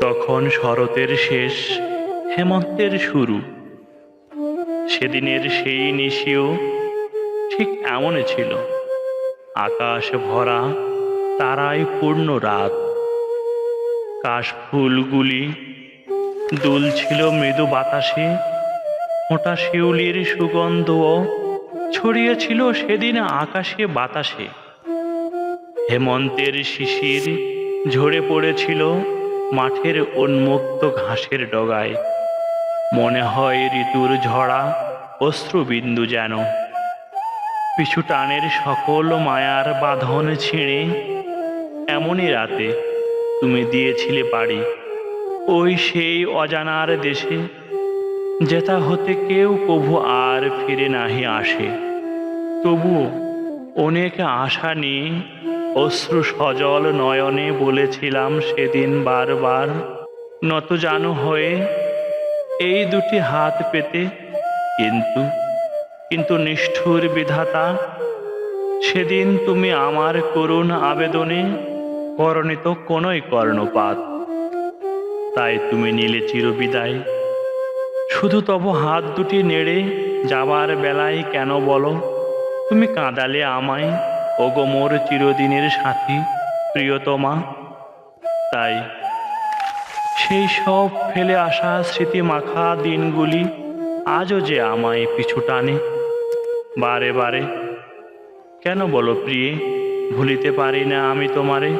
তখন শরতের শেষ, হেমন্তের শুরু। সেদিনের সেই নিশিও ঠিক এমনই ছিল। আকাশ ভরা তারাই পূর্ণ রাত। কাশফুলগুলি দুলছিল মৃদু বাতাসে, মোটা শিউলির সুগন্ধও ছড়িয়েছিল সেদিন আকাশে বাতাসে। হেমন্তের শিশির ঝরে পড়েছিল মাঠের উন্মুক্ত ঘাসের ডগায়। মনে হয় ঋতুর ঝরা, অশ্রুবিন্দু যেন। পিছু টানের সকল মায়ার বাঁধন ছিঁড়ে, এমনই রাতে তুমি দিয়েছিলে পাড়ি ওই সেই অজানার দেশে যেটা হতে কেউ কভু আর ফিরে নাহি আসে। তবুও অনেক আশা নিয়ে অশ্রু সজল নয়নে বলেছিলাম সেদিন বারবার, নত জানু হয়ে এই দুটি হাত পেতে। কিন্তু কিন্তু নিষ্ঠুর বিধাতা, সেদিন তুমি আমার করুণ আবেদনে করণিত কোনোই কর্ণপাত। তাই তুমি নিলে চিরবিদায়। শুধু তব হাত দুটি নেড়ে যাবার বেলায় কেন বলো? তুমি কাঁদালে আমায়। ওগো মোর চিরদিনের সাথী, প্রিয়তমা। তাই সেই সব ফেলে আসা স্মৃতি মাখা দিনগুলি আজও যে আমায় পিছু টানে। বারে বারে, কেন বলো প্রিয়ে, ভুলিতে পারি না আমি তোমারে?